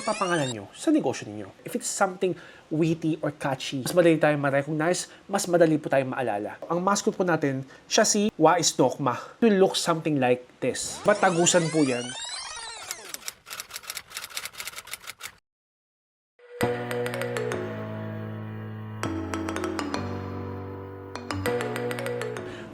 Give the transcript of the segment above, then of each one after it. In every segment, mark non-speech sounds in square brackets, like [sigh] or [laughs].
ipapangalan nyo sa negosyo ninyo. If it's something witty or catchy, mas madali tayong ma-recognize, mas madali po tayong maalala. Ang mascot po natin, siya si Wais Dokma. It will look something like this. Batagusan po yan.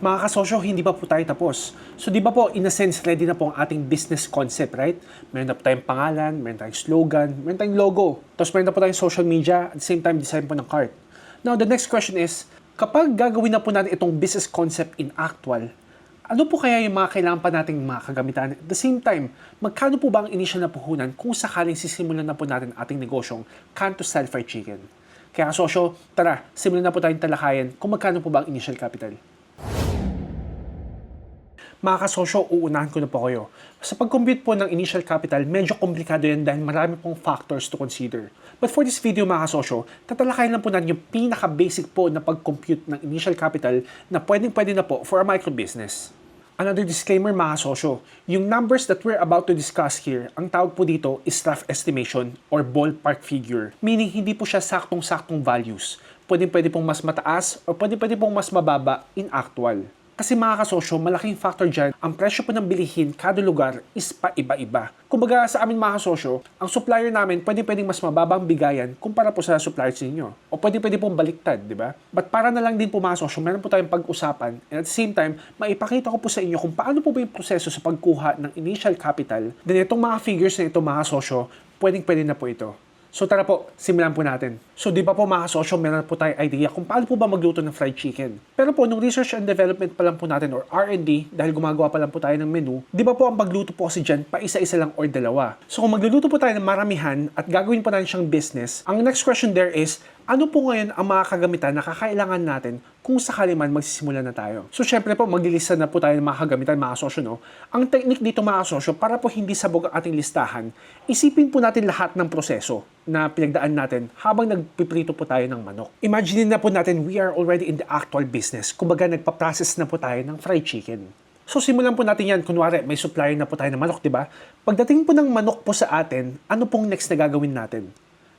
Mga kasosyo, hindi pa po tayo tapos. So di ba po, in a sense, ready na po ang ating business concept, right? Meron na po tayong pangalan, meron tayong slogan, meron tayong logo. Tapos meron na po tayong social media, at the same time, design po ng cart. Now, the next question is, kapag gagawin na po natin itong business concept in actual, ano po kaya yung mga kailangan pa nating mga kagamitan? At the same time, magkano po ba ang initial na puhunan kung sakaling sisimulan na po natin ating negosyong Canto Style Fried Chicken? Kaya kasosyo, tara, simulan na po tayong talakayan kung magkano po ba ang initial capital. Mga kasosyo, uunahan ko na po kayo. Sa pag-compute po ng initial capital, medyo komplikado yan dahil marami pong factors to consider. But for this video mga kasosyo, tatalakayin lang po natin yung pinaka-basic po na pag-compute ng initial capital na pwedeng-pwede na po for a micro business. Another disclaimer mga kasosyo, yung numbers that we're about to discuss here, ang tawag po dito is rough estimation or ballpark figure. Meaning hindi po siya saktong-saktong values. Pwedeng-pwede pong mas mataas o pwedeng-pwede pong mas mababa in actual. Kasi mga kasosyo, malaking factor dyan, ang presyo po ng bilihin kada lugar is pa-iba-iba. Kumbaga sa amin mga kasosyo, ang supplier namin pwede pwedeng mas mababang bigayan kumpara po sa suppliers ninyo. O pwede pwede pong baliktad, di ba? But para na lang din po mga kasosyo, meron po tayong pag-usapan and at the same time, maipakita ko po sa inyo kung paano po ba yung proseso sa pagkuha ng initial capital. Then itong mga figures na ito mga kasosyo, pwedeng pwede na po ito. So tara po, simulan po natin. So di ba po mga kasosyo, meron po tayong idea kung paano po ba magluto ng fried chicken. Pero po, nung research and development pa lang po natin or R&D, dahil gumagawa pa lang po tayo ng menu, di ba po ang pagluto po kasi dyan, pa isa-isa lang or dalawa. So kung magluluto po tayo ng maramihan at gagawin po natin siyang business, ang next question there is, ano po ngayon ang mga kagamitan na kakailangan natin kung sakali man magsisimula na tayo. So syempre po, maglilista na po tayo ng mga kagamitan, mga kasosyo, no? Ang technique dito mga kasosyo, para po hindi sabog ang ating listahan, isipin po natin lahat ng proseso na pinagdaan natin habang nagpiprito po tayo ng manok. Imagine na po natin we are already in the actual business. Kumbaga nagpa-process na po tayo ng fried chicken. So simulan po natin yan. Kunwari, may supplier na po tayo ng manok, di ba? Pagdating po ng manok po sa atin, ano pong next na gagawin natin?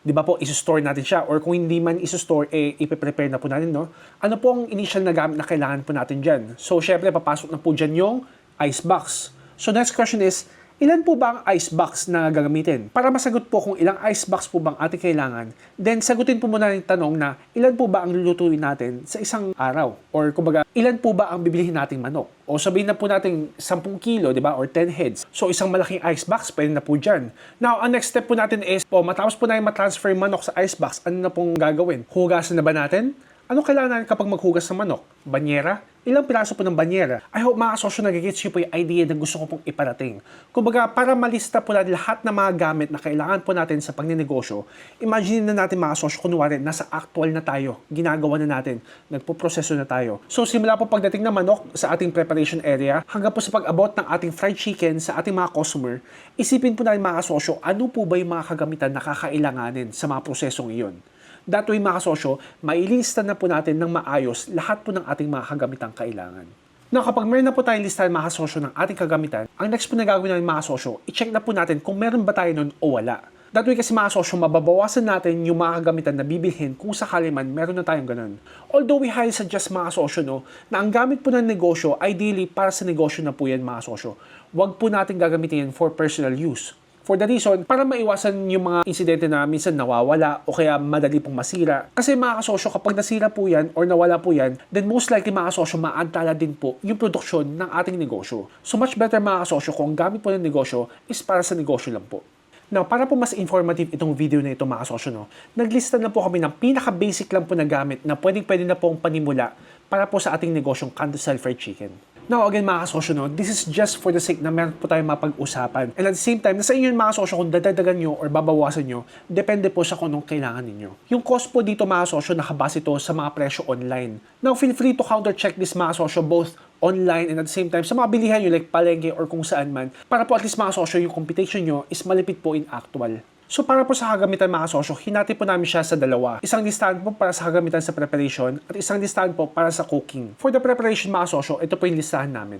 Di ba po, isostore natin siya or kung hindi man isostore, eh, ipe-prepare na po natin, no? Ano po ang initial na gamit na kailangan po natin dyan? So, syempre, papasok na po dyan yung ice box. So, next question is, ilan po ba ang ice box na gagamitin? Para masagot po kung ilang ice box po bang ating kailangan, then sagutin po muna yung tanong na ilan po ba ang lulutuin natin sa isang araw? Or kumbaga, ilan po ba ang bibilihin nating manok? O sabihin na po natin 10 kilo, di ba? Or 10 heads. So isang malaking ice box, pwede na po dyan. Now, ang next step po natin is, po, matapos po matransfer yung manok sa ice box, ano na pong gagawin? Hugasan na ba natin? Ano kailangan kapag maghugas ng manok? Banyera? Ilang piraso po ng banyera? I hope mga kasosyo nagigits nyo po yung idea na gusto ko pong iparating. Kumbaga, para malista po natin lahat ng mga gamit na kailangan po natin sa pagninegosyo, imagine na natin mga kasosyo, kunwari, nasa actual na tayo, ginagawa na natin, nagpo-proseso na tayo. So, simula po pagdating ng manok sa ating preparation area, hanggang po sa pag-abot ng ating fried chicken sa ating mga customer, isipin po natin mga kasosyo, ano po ba yung mga kagamitan na kakailanganin sa mga prosesong iyon. That way mga kasosyo, mailista na po natin ng maayos lahat po ng ating mga kagamitang kailangan. Now, kapag meron na po tayong listahan mga kasosyo ng ating kagamitan, ang next po na gagawin natin mga kasosyo, i-check na po natin kung meron ba tayo nun o wala. That way kasi mga kasosyo, mababawasan natin yung mga kagamitan na bibilhin kung sakali man meron na tayong ganun. Although we highly suggest mga kasosyo no, na ang gamit po ng negosyo, ideally para sa negosyo na po yan mga kasosyo. Huwag po natin gagamitin yan for personal use. For the reason, para maiwasan yung mga insidente na minsan nawawala o kaya madali pong masira. Kasi mga kasosyo, kapag nasira po yan or nawala po yan, then most likely mga kasosyo, maantala din po yung produksyon ng ating negosyo. So much better mga kasosyo kung ang gamit po ng negosyo is para sa negosyo lang po. Now, para po mas informative itong video na ito mga kasosyo, no, naglista na po kami ng pinaka-basic lang po na gamit na pwedeng-pwede na pong panimula para po sa ating negosyong Canto Style Fried Chicken. Now, again mga kasosyo, no, this is just for the sake na meron po tayong mapag-usapan. And at the same time, nasa inyo yun, mga kasosyo kung dadagdagan nyo or babawasan nyo, depende po sa kung anong kailangan ninyo. Yung cost po dito mga kasosyo, nakabase ito sa mga presyo online. Now, feel free to counter-check this mga kasosyo both online and at the same time sa mga bilihan nyo like palengke or kung saan man para po at least mga kasosyo yung computation nyo is malipit po in actual. So para po sa kagamitan mga kasosyo, hinati po namin siya sa dalawa. Isang listahan po para sa kagamitan sa preparation at isang listahan po para sa cooking. For the preparation mga kasosyo, ito po yung listahan namin.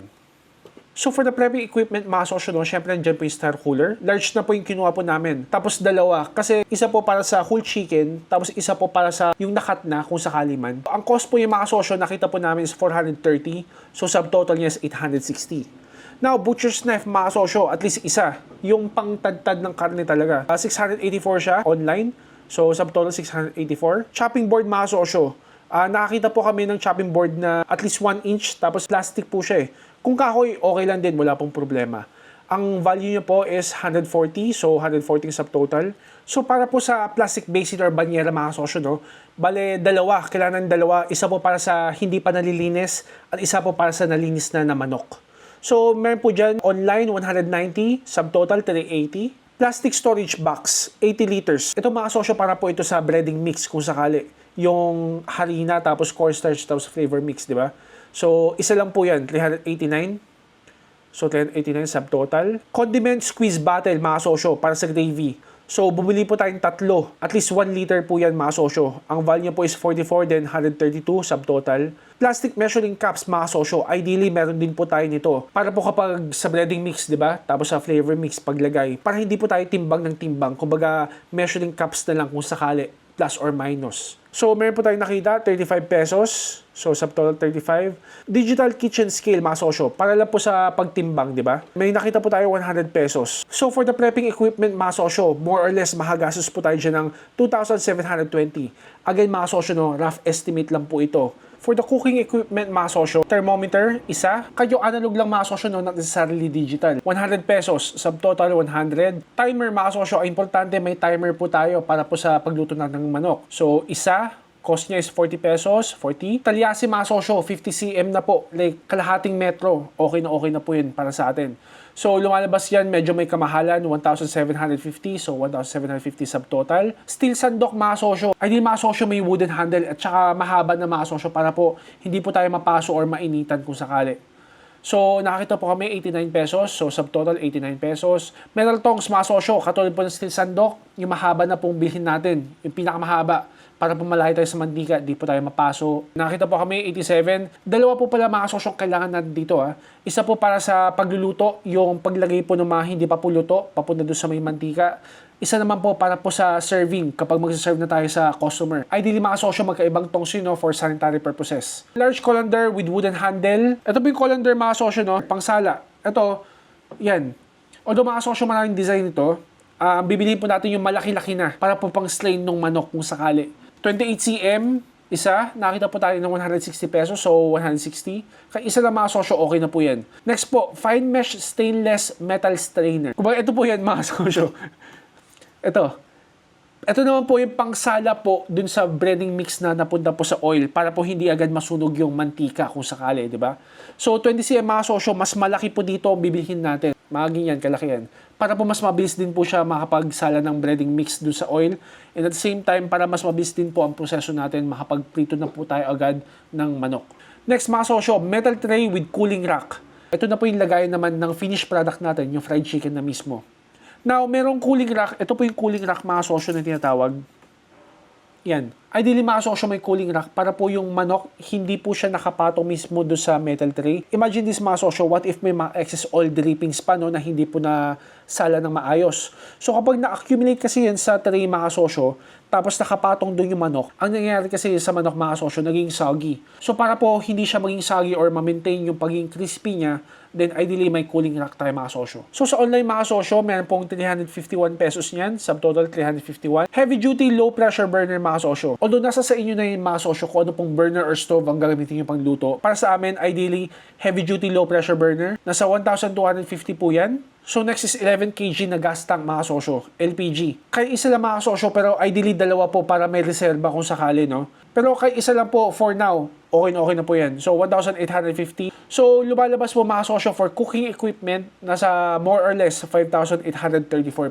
So for the prepping equipment, mga sosyo, no, syempre nandiyan po yung star cooler. Large na po yung kinuha po namin. Tapos dalawa, kasi isa po para sa whole chicken, tapos isa po para sa yung nakat na kung sakali man. Ang cost po yung mga sosyo, nakita po namin is 430. So subtotal niya is 860. Now, butcher's knife, mga sosyo, at least isa. Yung pangtadtad ng karne talaga. Ah, 684 siya online. So, subtotal 684. Chopping board, mga sosyo. Ah, nakakita po kami ng chopping board na at least 1 inch, tapos plastic po siya eh. Kung kahoy, okay lang din, wala pong problema. Ang value niya po is 140, so 140 subtotal. So para po sa plastic basin or banyera mga sosyo, no? Bale, dalawa, kailangan dalawa. Isa po para sa hindi pa nalilinis at isa po para sa nalinis na na manok. So meron po dyan online 190, subtotal 380. Plastic storage box, 80 liters. Ito mga sosyo para po ito sa breading mix kung sakali. Yung harina tapos cornstarch tapos flavor mix, di ba? So, isa lang po yan, 389. So, 1089 subtotal. Condiment squeeze bottle, mga sosyo, para sa gravy. So, bumili po tayong tatlo. At least 1 liter po yan, mga sosyo. Ang value niya po is 44, then 132 subtotal. Plastic measuring cups, mga sosyo. Ideally, meron din po tayo nito. Para po kapag sa breading mix, di ba? Tapos sa flavor mix, paglagay. Para hindi po tayo timbang ng timbang. Kumbaga, measuring cups na lang kung sakali. Plus or minus. So, meron po tayong nakita, 35 pesos. So, subtotal 35. Digital kitchen scale, mga sosyo. Para lang po sa pagtimbang, di ba? May nakita po tayo 100 pesos. So, for the prepping equipment, mga sosyo, more or less, mahagastos po tayo dyan ng 2,720. Again, mga sosyo, no, rough estimate lang po ito. For the cooking equipment, mga sosyo, thermometer, isa. Kayo analog lang mga sosyo, no, not necessarily digital. 100 pesos, subtotal 100. Timer, mga sosyo, importante may timer po tayo para po sa pagluto natin ng manok. So, isa, cost niya is 40 pesos, 40. Talyasi mga sosyo, 50 cm na po. Like, kalahating metro. Okay na okay na po yun para sa atin. So, lumalabas yan, medyo may kamahalan, 1,750. So, 1,750 subtotal. Steel sandok mga sosyo. Ay, di mga sosyo may wooden handle at saka mahaba na mga sosyo para po hindi po tayo mapaso or mainitan kung sakali. So, nakakita po kami 89 pesos. So, subtotal 89 pesos. Metal tongs, mga sosyo, katulad po ng steel sandok, yung mahaba na pong bilhin natin. Yung pinakamahaba para po malayo tayo sa mantika, di po tayo mapaso. Nakita po kami 87. Dalawa po pala mga sosyong kailangan natin dito. Ha. Isa po para sa pagluluto, yung paglagay po ng mga hindi pa po luto, papunta doon sa may mantika. Isa naman po para po sa serving kapag magsaserve na tayo sa customer. Ideally mga sosyo magkaibang tongs yun no, for sanitary purposes. Large colander with wooden handle. Ito po yung colander mga sosyo no, pangsala. Ito, yan. Although mga sosyo maraming design ito, uh, bibiliin po natin yung malaki-laki na para po pang slain ng manok kung sakali. 28 cm, isa, nakita po tayo ng 160 pesos, so 160. Kaya isa lang mga sosyo, okay na po yan. Next po, fine mesh stainless metal strainer. Kumbaga, ito po yan mga [laughs] sosyo. ito. Ito naman po yung pangsala po dun sa breading mix na napunta po sa oil para po hindi agad masunog yung mantika kung sakali, di ba? So, 20 cm mga sosyo, mas malaki po dito ang bibilhin natin. Mga yan, kalaki yan. Para po mas mabilis din po siya makapagsala ng breading mix dun sa oil. And at the same time, para mas mabilis din po ang proseso natin, makapagprito na po tayo agad ng manok. Next mga sosyo, metal tray with cooling rack. Ito na po yung lagayan naman ng finished product natin, yung fried chicken na mismo. Now, merong cooling rack. Ito po yung cooling rack mga sosyo na tinatawag. Yan. Ideally mga sosyo may cooling rack para po yung manok hindi po siya nakapatong mismo do sa metal tray. Imagine this mga sosyo, what if may mga excess oil drippings pa no, na hindi po na sala ng maayos. So kapag na-accumulate kasi yan sa tray mga sosyo, tapos nakapatong doon yung manok, ang nangyayari kasi sa manok mga sosyo, naging soggy. So para po hindi siya maging soggy or ma-maintain yung pagiging crispy niya, then ideally may cooling rack tayo mga sosyo. So sa online mga sosyo, meron pong 351 pesos niyan, subtotal 351. Heavy duty low pressure burner mga sosyo. Although nasa sa inyo na yung mga sosyo kung ano pong burner or stove ang gagamitin yung pangluto. Para sa amin, ideally heavy duty low pressure burner. Nasa 1,250 po yan. So next is 11 kg na gas tank mga sosyo, LPG. Kaya isa lang mga sosyo pero ideally dalawa po para may reserva kung sakali no. Pero kay isa lang po for now, okay na okay na po yan. So 1,850. So lumalabas po mga sosyo for cooking equipment nasa more or less 5,834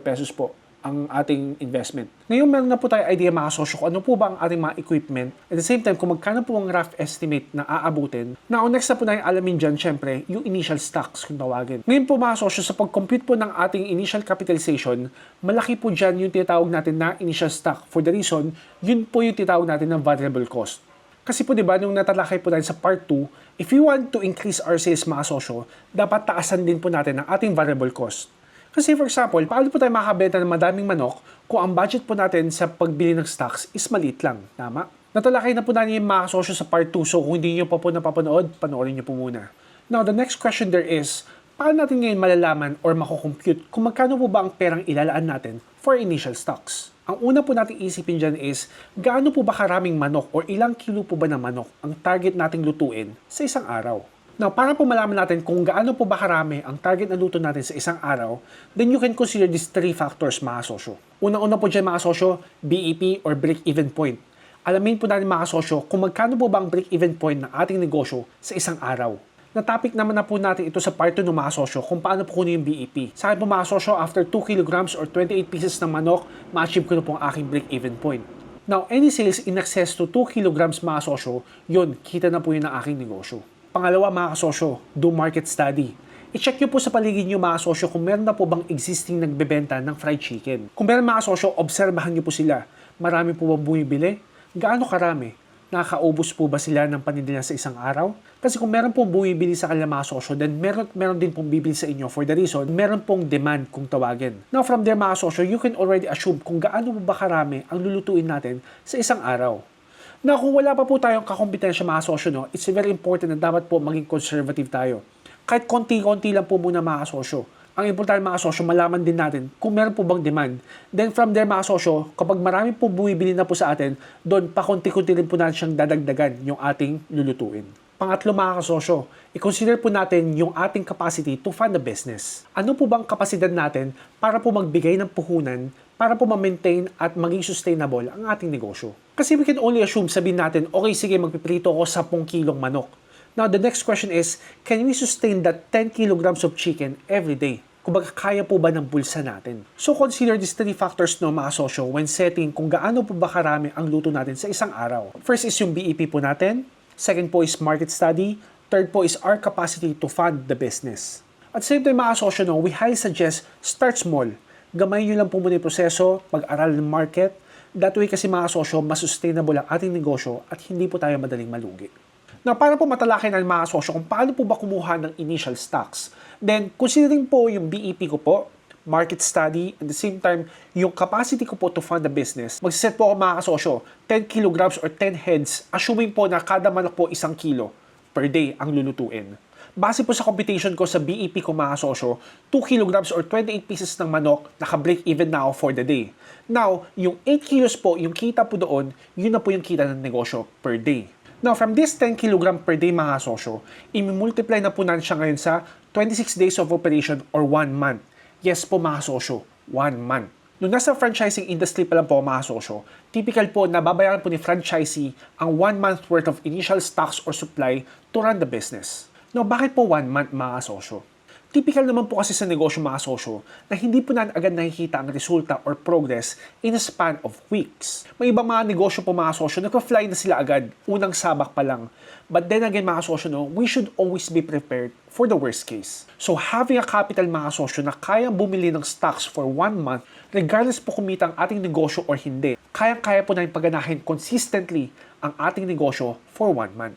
pesos po ang ating investment. Ngayon meron na po tayo idea mga sosyo kung ano po ba ang ating mga equipment. At the same time, kung magkano po ang rough estimate na aabutin. Now, next na po na yung alamin dyan, syempre, yung initial stocks kung tawagin. Ngayon po mga sosyo, sa pag-compute po ng ating initial capitalization, malaki po dyan yung tinatawag natin na initial stock. For the reason, yun po yung tinatawag natin ng variable cost. Kasi po 'di ba nung natalakay po natin sa part 2, if we want to increase our sales mga sosyo, dapat taasan din po natin ang ating variable cost. Kasi for example, paano po tayo makakabenta ng madaming manok kung ang budget po natin sa pagbili ng stocks is maliit lang, tama? Natalakay na po natin yung mga sosyo sa part 2, so kung hindi nyo pa po napapanood, panoorin nyo po muna. Now, the next question there is, paano natin ngayon malalaman or makukompute kung magkano po ba ang perang ilalaan natin for initial stocks? Ang una po nating isipin dyan is, gaano po ba karaming manok or ilang kilo po ba ng manok ang target nating lutuin sa isang araw? Now, para po malaman natin kung gaano po ba karami ang target na luto natin sa isang araw, then you can consider these three factors mga sosyo. Unang-una po dyan mga sosyo, BEP or break-even point. Alamin po natin mga sosyo kung magkano po ba ang break-even point ng ating negosyo sa isang araw. Na-topic naman na po natin ito sa part 2 ng mga sosyo kung paano po kunin yung BEP. Sa akin po mga sosyo, after 2 kilograms or 28 pieces ng manok, ma-achieve ko na po ang aking break-even point. Now, any sales in excess to 2 kilograms mga sosyo, yun, kita na po yun ng aking negosyo. Pangalawa mga kasosyo, do market study. I-check nyo po sa paligid nyo mga kasosyo kung meron na po bang existing nagbebenta ng fried chicken. Kung meron mga kasosyo, obserbahan nyo po sila. Marami po bang bumibili? Gaano karami? Nakakaubos po ba sila ng paninda sa isang araw? Kasi kung meron pong bumibili sa kanilang mga sosyo, then meron, meron din pong bibili sa inyo for the reason, meron pong demand kung tawagin. Now from there mga sosyo, you can already assume kung gaano ba karami ang lulutuin natin sa isang araw. Na kung wala pa po tayong kakompetensya mga sosyo, no, it's very important na dapat po maging conservative tayo. Kahit konti-konti lang po muna mga sosyo. Ang importante mga sosyo, malaman din natin kung meron po bang demand. Then from there mga sosyo, kapag marami po bumibili na po sa atin, doon pakunti-kunti rin po natin siyang dadagdagan yung ating lulutuin. Pangatlo mga kasosyo, i-consider po natin yung ating capacity to fund the business. Ano po bang kapasidad natin para po magbigay ng puhunan para po ma-maintain at maging sustainable ang ating negosyo? Kasi we can only assume, sabihin natin, okay sige magpiprito ako 10 kilong manok. Now, the next question is, can we sustain that 10 kilograms of chicken every day? Kumbaga, kaya po ba ng bulsa natin? So, consider these three factors no mga sosyo when setting kung gaano po ba karami ang luto natin sa isang araw. First is yung BEP po natin. Second po is market study. Third po is our capacity to fund the business. At same time mga sosyo, no, we highly suggest start small. Gamay nyo lang po muna yung proseso, pag-aral ng market. That way kasi mga sosyo, mas sustainable ang ating negosyo at hindi po tayo madaling malugi. Now, para po matalakay ng mga sosyo kung paano po ba kumuha ng initial stocks, then considering po yung BEP ko po, market study, at the same time, yung capacity ko po to fund the business, magsiset po ako mga kasosyo, 10 kilograms or 10 heads, assuming po na kada manok po isang kilo per day ang lulutuin. Base po sa computation ko sa BEP ko mga kasosyo, 2 kilograms or 28 pieces ng manok, naka-break even ako for the day. Now, yung 8 kilos po, yung kita po doon, yun na po yung kita ng negosyo per day. Now, from this 10 kg per day mga sosyo, i-multiply na po natin siya ngayon sa 26 days of operation or 1 month. Yes po mga sosyo, 1 month. Nung nasa franchising industry pa lang po mga sosyo, typical po na babayaran po ni franchisee ang 1 month worth of initial stocks or supply to run the business. Now, bakit po 1 month mga sosyo? Typical naman po kasi sa negosyo mga sosyo na hindi po natin agad nakikita ang resulta or progress in a span of weeks. May ibang mga negosyo po mga sosyo, nagpa-fly na sila agad, unang sabak pa lang. But then again mga sosyo, no, we should always be prepared for the worst case. So having a capital mga sosyo na kayang bumili ng stocks for one month, regardless po kumita ang ating negosyo or hindi, kayang-kaya po natin paganahin consistently ang ating negosyo for one month.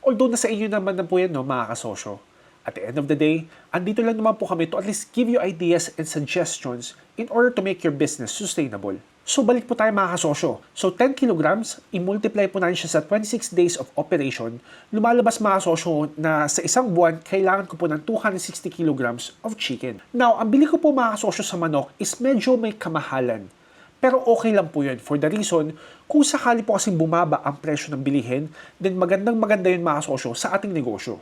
Although nasa inyo naman na po yan, no, mga kasosyo. At the end of the day, andito lang naman po kami to at least give you ideas and suggestions in order to make your business sustainable. So balik po tayo mga kasosyo. So 10 kilograms, i-multiply po natin siya sa 26 days of operation. Lumalabas mga kasosyo na sa isang buwan, kailangan ko po ng 260 kilograms of chicken. Now, ang bili ko po mga kasosyo sa manok is medyo may kamahalan. Pero okay lang po yun for the reason kung sakali po kasing bumaba ang presyo ng bilihin, then magandang maganda yun mga kasosyo sa ating negosyo.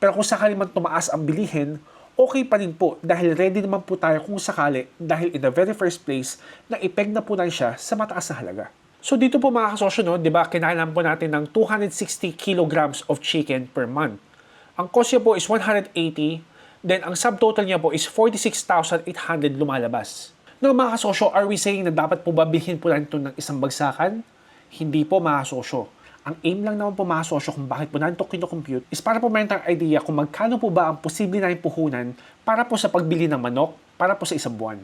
Pero kung sakali man tumaas ang bilihin, okay pa rin po dahil ready naman po tayo kung sakali dahil in the very first place na ipeg na po na siya sa mataas na halaga. So dito po mga kasosyo, no, di ba, kinailangan po natin ng 260 kilograms of chicken per month. Ang cost niya po is 180, then ang subtotal niya po is 46,800 lumalabas. No, mga kasosyo, are we saying na dapat po ba bilhin po natin ng isang bagsakan? Hindi po mga kasosyo ang aim lang naman po mga sosyo kung bakit po natin ito kinocompute is para po meron idea kung magkano po ba ang posible natin puhunan para po sa pagbili ng manok para po sa isang buwan.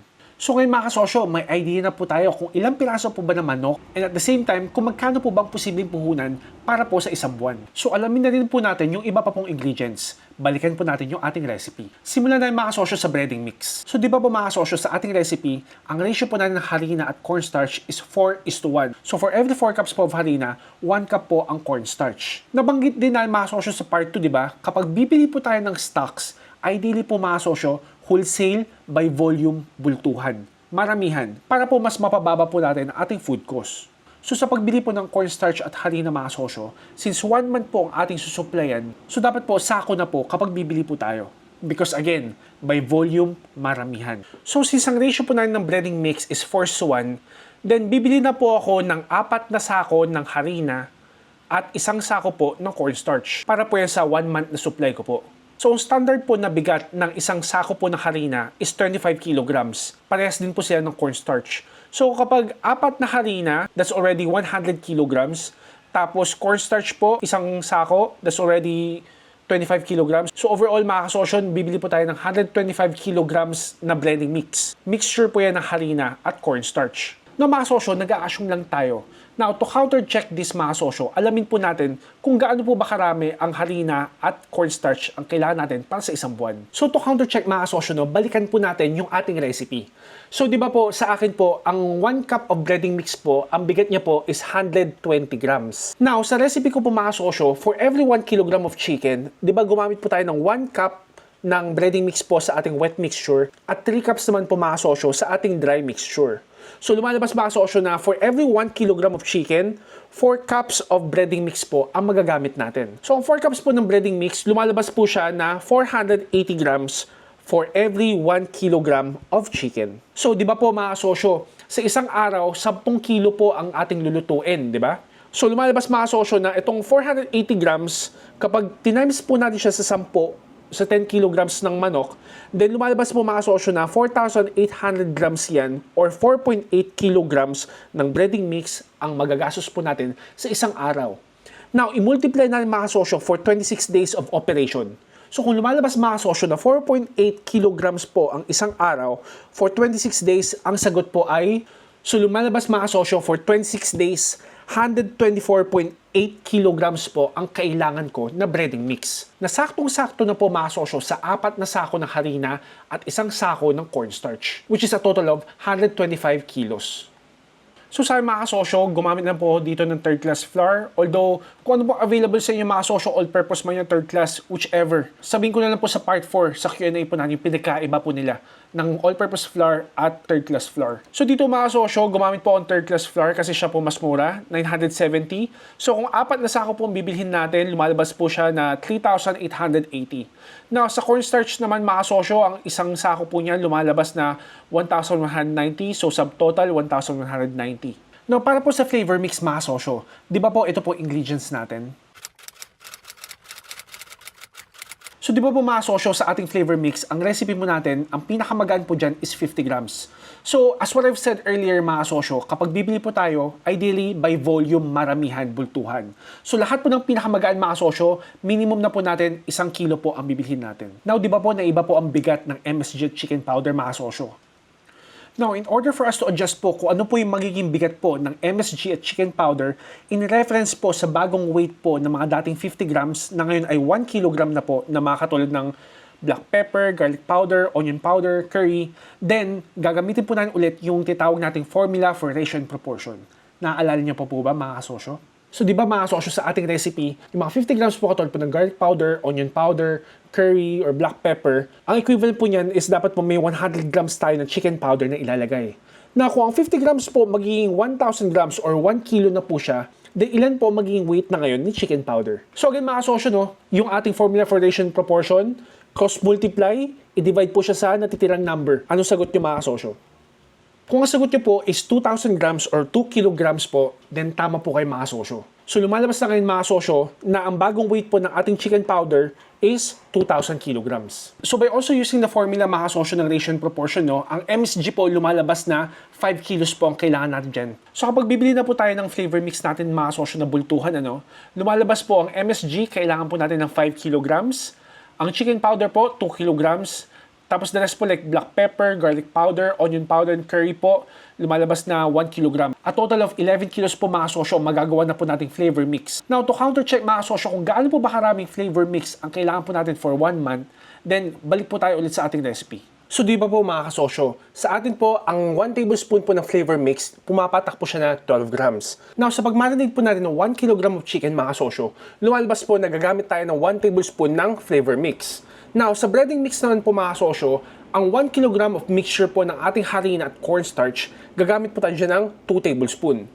So ngayon mga kasosyo, may idea na po tayo kung ilang piraso po ba ng manok and at the same time, kung magkano po bang posibleng puhunan para po sa isang buwan. So alamin na rin po natin yung iba pa pong ingredients. Balikan po natin yung ating recipe. Simulan na mga kasosyo sa breading mix. So di ba po mga kasosyo sa ating recipe, ang ratio po natin ng harina at cornstarch is 4 is to 1. So for every 4 cups po of harina, 1 cup po ang cornstarch. Nabanggit din na mga kasosyo sa part 2, di ba? Kapag bibili po tayo ng stocks, ideally po mga kasosyo, wholesale by volume bultuhan. Maramihan. Para po mas mapababa po natin ang ating food cost. So sa pagbili po ng cornstarch at harina mga kasosyo, since one month po ang ating susuplayan, so dapat po sako na po kapag bibili po tayo. Because again, by volume, maramihan. So since ang ratio po natin ng breading mix is 4 to 1, then bibili na po ako ng apat na sako ng harina at isang sako po ng cornstarch para po yan sa one month na supply ko po. So, ang standard po na bigat ng isang sako po ng harina is 25 kilograms. Parehas din po sila ng cornstarch. So, kapag apat na harina, that's already 100 kilograms. Tapos, cornstarch po, isang sako, that's already 25 kilograms. So overall mga kasosyon, bibili po tayo ng 125 kilograms na blending mix. Mixture po yan ng harina at cornstarch. No mga kasosyo, nag-a-assume lang tayo. Now, to counter-check this mga kasosyo, alamin po natin kung gaano po ba karami ang harina at cornstarch ang kailangan natin para sa isang buwan. So to counter-check mga kasosyo, no, balikan po natin yung ating recipe. So di ba po, sa akin po, ang 1 cup of breading mix po, ang bigat niya po is 120 grams. Now, sa recipe ko po mga kasosyo, for every 1 kilogram of chicken, di ba gumamit po tayo ng 1 cup ng breading mix po sa ating wet mixture at 3 cups naman po mga kasosyo sa ating dry mixture. So lumalabas mga kasosyo na for every 1 kilogram of chicken, 4 cups of breading mix po ang magagamit natin. So ang 4 cups po ng breading mix, lumalabas po siya na 480 grams for every 1 kilogram of chicken. So, di ba po mga kasosyo, sa isang araw, 10 kilo po ang ating lulutuin, di ba? So, lumalabas mga kasosyo na itong 480 grams, kapag tinimes po natin siya sa 10, sa 10 kilograms ng manok, then lumalabas po mga kasosyo na 4,800 grams yan or 4.8 kilograms ng breading mix ang magagastos po natin sa isang araw. Now, i-multiply natin mga kasosyo for 26 days of operation. So kung lumalabas mga kasosyo na 4.8 kilograms po ang isang araw, for 26 days, ang sagot po ay, so lumalabas mga kasosyo for 26 days, 124.8 kilograms po ang kailangan ko na breading mix. Na saktong-sakto na mga kasosyo sa apat na sako ng harina at isang sako ng cornstarch, which is a total of 125 kilos. So sa mga kasosyo, gumamit na po dito ng third class flour. Although, kung ano po available sa inyo mga kasosyo, all-purpose man yung third class, whichever. Sabihin ko na lang po sa part 4, sa Q&A po natin, pinagkaiba po nila ng all-purpose flour at third class flour. So dito mga kasosyo, gumamit po ako ng third class flour kasi siya po mas mura, 970. So kung apat na sako po ang bibilhin natin, lumalabas po siya na 3,880. Now, sa cornstarch naman mga kasosyo, ang isang sako po niyan lumalabas na 1,190. So subtotal, 1,190. Now, para po sa flavor mix mga kasosyo, di ba po ito po ingredients natin? So di ba mga kasosyo sa ating flavor mix, ang recipe mo natin, ang pinakamagaan po dyan is 50 grams. So as what I've said earlier mga kasosyo, kapag bibili po tayo, ideally by volume, maramihan, bultuhan. So lahat po ng pinakamagaan mga kasosyo, minimum na po natin isang kilo po ang bibilhin natin. Now di ba po na iba po ang bigat ng MSG chicken powder mga kasosyo? Now, in order for us to adjust po kung ano po yung magiging bigat po ng MSG at chicken powder, in reference po sa bagong weight po ng mga dating 50 grams na ngayon ay 1 kilogram na po na mga katulad ng black pepper, garlic powder, onion powder, curry, then gagamitin po natin ulit yung titawag nating formula for ratio and proportion. Naaalala niyo po po ba mga kasosyo? So, di ba mga kasosyo sa ating recipe, yung mga 50 grams po katulad po ng garlic powder, onion powder, curry, or black pepper, ang equivalent po niyan is dapat po may 100 grams tayo ng chicken powder na ilalagay. Na kung ang 50 grams po magiging 1,000 grams or 1 kilo na po siya, then ilan po magiging weight na ngayon ni chicken powder. So again mga kasosyo, no, yung ating formula for ratio proportion, cross multiply, i-divide po siya sa natitirang number. Ano sagot niyo mga kasosyo? Kung ang sagot niyo po is 2,000 grams or 2 kilograms po, then tama po kayo mga sosyo. So lumalabas na ngayon mga sosyo na ang bagong weight po ng ating chicken powder is 2,000 kilograms. So by also using the formula mga sosyo ng ratio proportion, no, ang MSG po lumalabas na 5 kilos po ang kailangan natin dyan. So kapag bibili na po tayo ng flavor mix natin mga sosyo na bultuhan, ano, lumalabas po ang MSG, kailangan po natin ng 5 kilograms. Ang chicken powder po, 2 kilograms. Tapos the rest po like black pepper, garlic powder, onion powder, and curry po, lumalabas na 1 kilogram. A total of 11 kilos po mga sosyo magagawa na po nating flavor mix. Now to counter check mga sosyo kung gaano po ba karaming flavor mix ang kailangan po natin for 1 month, then balik po tayo ulit sa ating recipe. So di ba po mga kasosyo, sa atin po, ang 1 tablespoon po ng flavor mix, pumapatak po siya na 12 grams. Now, sa pag-marinate po natin ng 1 kilogram of chicken mga kasosyo, lumalabas po na gagamit tayo ng 1 tablespoon ng flavor mix. Now, sa breading mix naman po mga kasosyo, ang 1 kilogram of mixture po ng ating harina at cornstarch, gagamit po tayo dyan ng 2 tablespoon.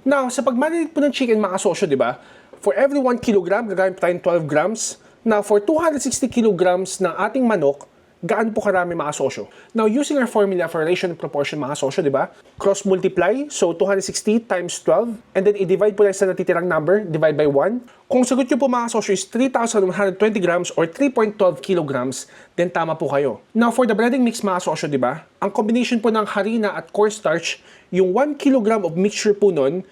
Now, sa pag-marinate po ng chicken mga kasosyo, di ba, for every 1 kilogram, gagamit po tayo ng 12 grams. Now, for 260 kilograms ng ating manok, gaano po karami mga sosyo. Now, using our formula for relation and proportion mga sosyo, di ba? Cross multiply, so 260 times 12, and then i-divide po lang sa natitirang number, divide by 1. Kung sagot nyo po mga sosyo is 3,120 grams or 3.12 kilograms, then tama po kayo. Now, for the breading mix mga sosyo, di ba? Ang combination po ng harina at cornstarch, yung 1 kilogram of mixture po nun,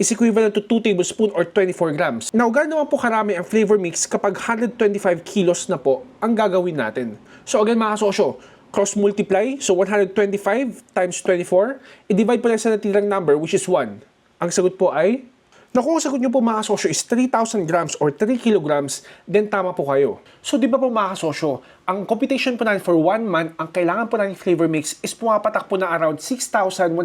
is equivalent to 2 tablespoon or 24 grams. Now, gano'n naman po karami ang flavor mix kapag 125 kilos na po ang gagawin natin. So again mga kasosyo, cross multiply, so 125 times 24, i-divide po lang sa natirang number which is 1. Ang sagot po ay, na kung sagot nyo po mga kasosyo is 3,000 grams or 3 kilograms, then tama po kayo. So di ba po mga kasosyo, ang computation po natin for 1 month, ang kailangan po natin flavor mix is pumapatak po na around 6,120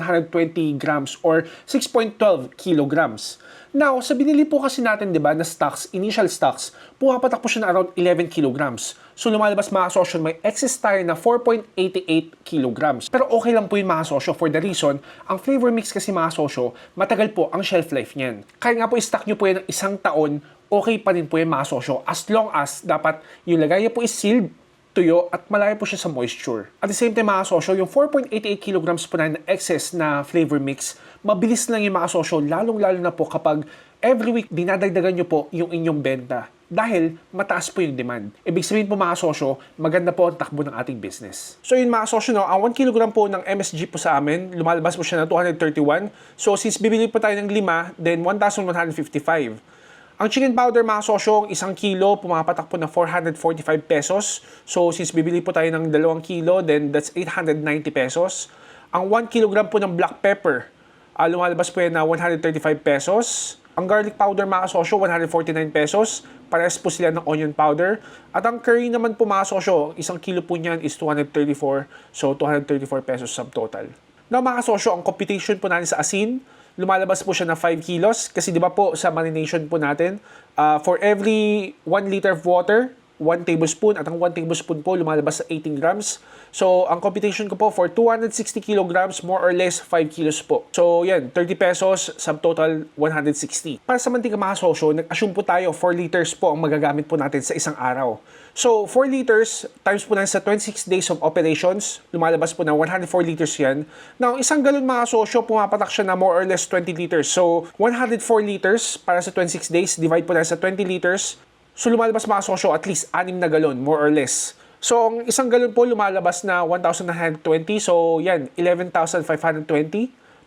grams or 6.12 kilograms. Now, sa binili po kasi natin, di ba, na stocks, initial stocks, pumapatak po siya na around 11 kilograms. So, lumalabas mga sosyo, may excess tayo na 4.88 kilograms. Pero okay lang po yun mga sosyo for the reason, ang flavor mix kasi mga sosyo, matagal po ang shelf life niyan. Kaya nga po, i-stock nyo po yan ng isang taon, okay pa rin po yan mga sosyo, as long as dapat yung lagay niya po is sealed, tuyo at malayo po siya sa moisture. At the same time mga sosyo, yung 4.88 kilograms po na excess na flavor mix, mabilis lang yung mga sosyo, lalong-lalo na po kapag every week dinadagdagan nyo po yung inyong benta. Dahil mataas po yung demand. Ibig sabihin po mga sosyo, maganda po ang takbo ng ating business. So yun mga sosyo, no, ang 1 kilogram po ng MSG po sa amin, lumalabas po siya na 231. So since bibili po tayo ng 5, then 1,155. Ang chicken powder mga sosyong, isang kilo, pumapatak po na 445 pesos. So, since bibili po tayo ng dalawang kilo, then that's 890 pesos. Ang 1 kilogram po ng black pepper, uh, lumalabas po yan na 135 pesos. Ang garlic powder mga sosyo, 149 pesos. Parehas po sila ng onion powder. At ang curry naman po mga sosyo, isang kilo po niyan is 234. So, 234 pesos sub total. Now mga sosyo, ang computation po natin sa asin, lumalabas po siya na 5 kilos. Kasi di ba po sa marination po natin, uh, for every 1 liter of water, 1 tablespoon at ang 1 tablespoon po lumalabas sa 18 grams. So, ang computation ko po for 260 kilograms, more or less 5 kilos po. So, yan, 30 pesos, subtotal 160. Para sa mantika mga sosyo, nag-assume po tayo 4 liters po ang magagamit po natin sa isang araw. So, 4 liters times po na sa 26 days of operations, lumalabas po na 104 liters yan. Now, isang galon mga sosyo, pumapatak siya na more or less 20 liters. So, 104 liters para sa 26 days, divide po na sa 20 liters, So lumalabas mga sosyo at least 6 na galon, more or less. So ang isang galon po lumalabas na 1,920. So yan, 11,520.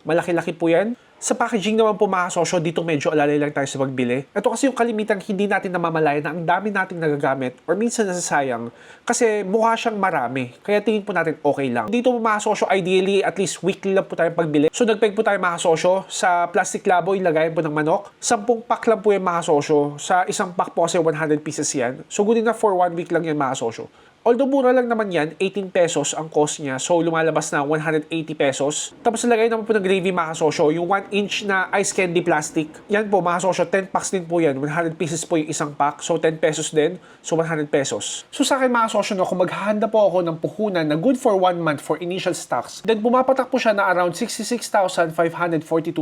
Malaki-laki po yan. Sa packaging naman po mga sosyo, dito medyo alalay lang tayo sa pagbili. Ito kasi yung kalimitang hindi natin namamalayan na ang dami nating nagagamit or minsan nasasayang kasi mukha siyang marami. Kaya tingin po natin okay lang. Dito po mga sosyo, ideally at least weekly lang po tayo pagbili. So nagpeg po tayo mga sosyo sa plastic laboy, lagayan po ng manok. 10 pack lang po yung mga sosyo. Sa isang pack po kasi 100 pieces yan. So good enough for one week lang yan mga sosyo. Although mura lang naman yan, 18 pesos ang cost niya. So lumalabas na 180 pesos. Tapos nalagay naman po ng gravy mga sosyo, yung 1 inch na ice candy plastic. Yan po mga sosyo, 10 packs din po yan. 100 pieces po yung isang pack. So 10 pesos din. So 100 pesos. So sa akin mga sosyo, no, kung maghahanda po ako ng puhunan na good for 1 month for initial stocks, then pumapatak po siya na around 66,542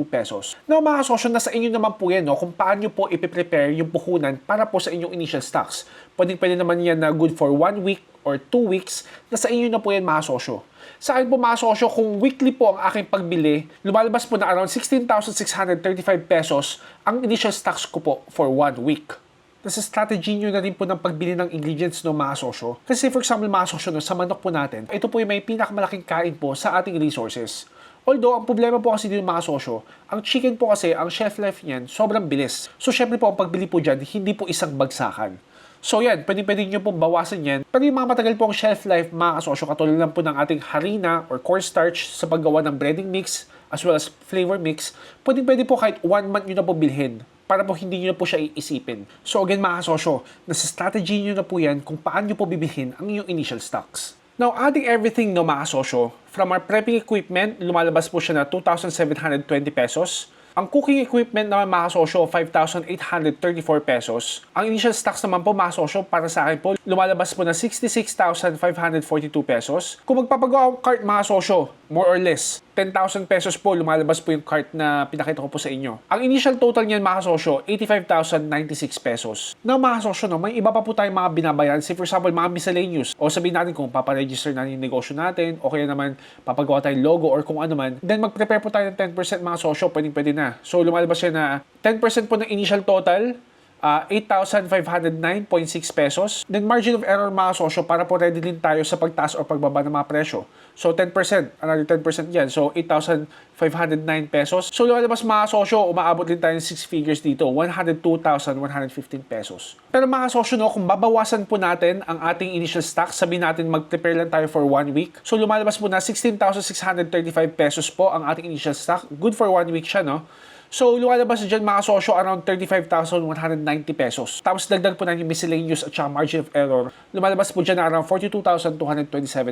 pesos. Now mga sosyo, nasa inyo naman po yan no, kung paano po ipiprepare yung puhunan para po sa inyong initial stocks. Pwede pwede naman yan na good for 1 week or 2 weeks, nasa inyo na po yan mga sosyo. Sa akin po mga sosyo, kung weekly po ang aking pagbili, lumalabas po na around 16,635 pesos ang initial stocks ko po for 1 week. Nasa strategy nyo na rin po ng pagbili ng ingredients ng mga sosyo. Kasi for example mga sosyo, no, sa manok po natin, ito po yung may pinakamalaking kain po sa ating resources. Although, ang problema po kasi dito mga sosyo, ang chicken po kasi, ang shelf life niyan, sobrang bilis. So, syempre po, ang pagbili po dyan, hindi po isang bagsakan. So yan, pwede pwede nyo pong bawasan yan. Pero yung mga matagal pong shelf life, mga kasosyo, katulad lang po ng ating harina or cornstarch sa paggawa ng breading mix as well as flavor mix, pwede pwede po kahit one month nyo na po bilhin para po hindi nyo na po siya iisipin. So again mga kasosyo, nasa strategy nyo na po yan kung paano nyo po bibilhin ang inyong initial stocks. Now, adding everything no mga kasosyo, from our prepping equipment, lumalabas po siya na 2,720 pesos. Ang cooking equipment naman mga kasosyo, 5,834 pesos. Ang initial stocks naman po mga kasosyo, para sa akin po, lumalabas po na 66,542 pesos. Kung magpapagawa ang cart mga kasosyo, more or less, 10,000 pesos po lumalabas po yung cart na pinakita ko po sa inyo. Ang initial total niyan mga kasosyo, 85,096 pesos. Na mga kasosyo, no, may iba pa po tayong mga binabayaran. Say for example, mga miscellaneous. O sabihin natin kung paparegister natin yung negosyo natin, o kaya naman papagawa tayong logo or kung ano man. Then mag-prepare po tayo ng 10% mga kasosyo, pwedeng pwede na. So lumalabas siya na 10% po ng initial total, uh, 8,509.6 pesos. Then margin of error mga kasosyo para po ready din tayo sa pagtaas o pagbaba ng mga presyo. So 10%, another 10% yan. So 8,509 pesos. So lumalabas mga kasosyo, umaabot din tayo ng 6 figures dito, 102,115 pesos. Pero mga kasosyo, no, kung babawasan po natin ang ating initial stock, sabihin natin mag-prepare lang tayo for one week. So lumalabas po na 16,635 pesos po ang ating initial stock. Good for one week siya, no? So, lumalabas dyan mga kasosyo around 35,190 pesos. Tapos dagdag po na yung miscellaneous at saka margin of error. Lumalabas po dyan na around 42,227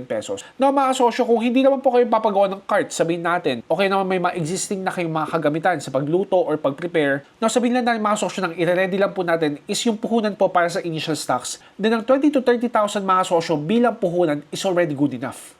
pesos. Now mga kasosyo, kung hindi naman po kayo papagawa ng cart, sabihin natin, okay naman may mga existing na kayong mga kagamitan sa pagluto or pag-prepare. Now sabihin lang natin mga kasosyo, nang i-ready lang po natin is yung puhunan po para sa initial stocks. Then ang 20 to 30,000 mga kasosyo bilang puhunan is already good enough.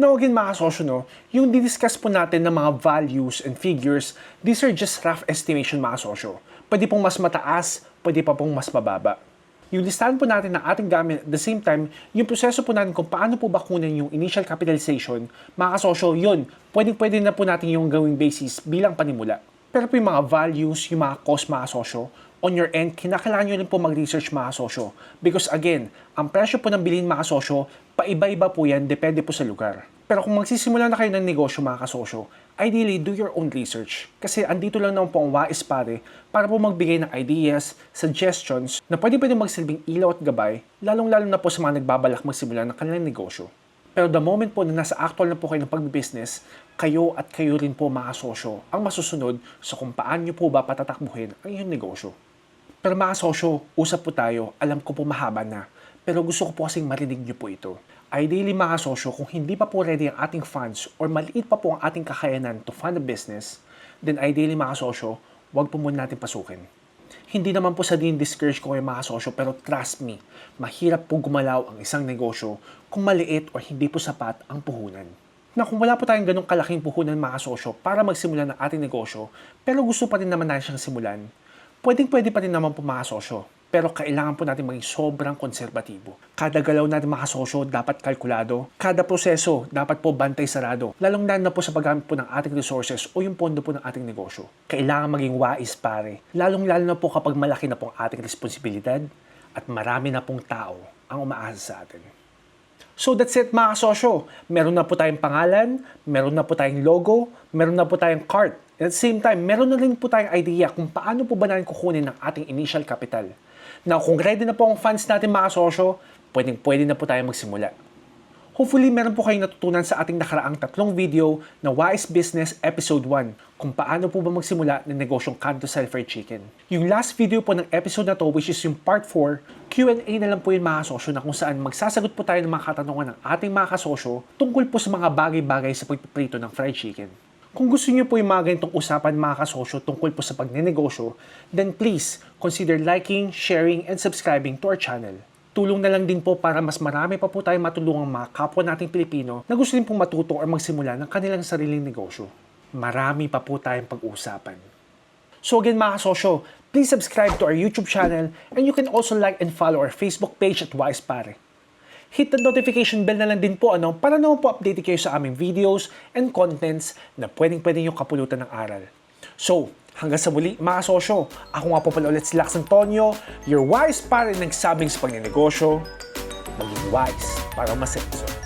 Now again mga kasosyo, no, yung didiscuss po natin ng mga values and figures, these are just rough estimation mga kasosyo. Pwede pong mas mataas, pwede pa pong mas mababa. Yung listahan po natin ng ating gamit at the same time, yung proseso po natin kung paano po bakunan yung initial capitalization, mga kasosyo, yun, pwede pwede na po natin yung gawing basis bilang panimula. Pero po yung mga values, yung mga cost mga kasosyo, on your end, kinakailangan nyo rin po mag-research mga kasosyo. Because again, ang presyo po ng bilhin mga kasosyo, paiba-iba po yan, depende po sa lugar. Pero kung magsisimula na kayo ng negosyo mga kasosyo, ideally, do your own research. Kasi andito lang naman po ang Wais Pare para po magbigay ng ideas, suggestions na pwede pwede magsilbing ilaw at gabay, lalong-lalo na po sa mga nagbabalak magsimula ng kanilang negosyo. Pero the moment po na nasa actual na po kayo ng pagbibusiness, kayo at kayo rin po mga kasosyo ang masusunod sa kung paano nyo po ba patatakbuhin ang inyong negosyo. Pero mga kasosyo, usap po tayo, alam ko po mahaba na, pero gusto ko po kasing marinig nyo po ito. Ideally mga kasosyo, kung hindi pa po ready ang ating funds or maliit pa po ang ating kakayanan to fund a business, then ideally mga kasosyo, wag po muna natin pasukin. Hindi naman po sa din discourage ko kayo mga kasosyo, pero trust me, mahirap po gumalaw ang isang negosyo kung maliit o hindi po sapat ang puhunan. Na kung wala po tayong ganong kalaking puhunan mga kasosyo para magsimula ng ating negosyo, pero gusto pa rin naman natin siyang simulan, pwedeng pwede pa rin naman po mga kasosyo. Pero kailangan po natin maging sobrang konserbatibo. Kada galaw natin mga kasosyo dapat kalkulado. Kada proseso dapat po bantay sarado. Lalong lalo na po sa paggamit po ng ating resources o yung pondo po ng ating negosyo. Kailangan maging wais pare. Lalong lalo na po kapag malaki na po ang ating responsibilidad at marami na pong tao ang umaasa sa atin. So that's it mga kasosyo. Meron na po tayong pangalan, meron na po tayong logo, meron na po tayong cart. At the same time, meron na rin po tayong idea kung paano po ba natin kukunin ng ating initial capital. Now, kung ready na po ang funds natin mga kasosyo, pwedeng pwede na po tayo magsimula. Hopefully, meron po kayong natutunan sa ating nakaraang tatlong video na Wise Business Episode 1 kung paano po ba magsimula ng negosyong Kanto Sell Fried Chicken. Yung last video po ng episode na to, which is yung part 4, Q&A na lang po yung mga kasosyo na kung saan magsasagot po tayo ng mga katanungan ng ating mga kasosyo tungkol po sa mga bagay-bagay sa pagpiprito ng fried chicken. Kung gusto niyo po yung mga ganitong usapan mga kasosyo tungkol po sa pagnenegosyo, then please consider liking, sharing, and subscribing to our channel. Tulong na lang din po para mas marami pa po tayong matulungang mga kapwa nating Pilipino na gusto din pong matuto o magsimula ng kanilang sariling negosyo. Marami pa po tayong pag-uusapan. So again mga kasosyo, please subscribe to our YouTube channel and you can also like and follow our Facebook page at Wise Pare. Hit the notification bell na lang din po ano, para naman po update kayo sa aming videos and contents na pwedeng pwedeng yung kapulutan ng aral. So, hanggang sa muli mga kasosyo, ako nga po pala ulit si Lax Antonio, your wise pare nagsabing sa pagnenegosyo, maging wise para masenso.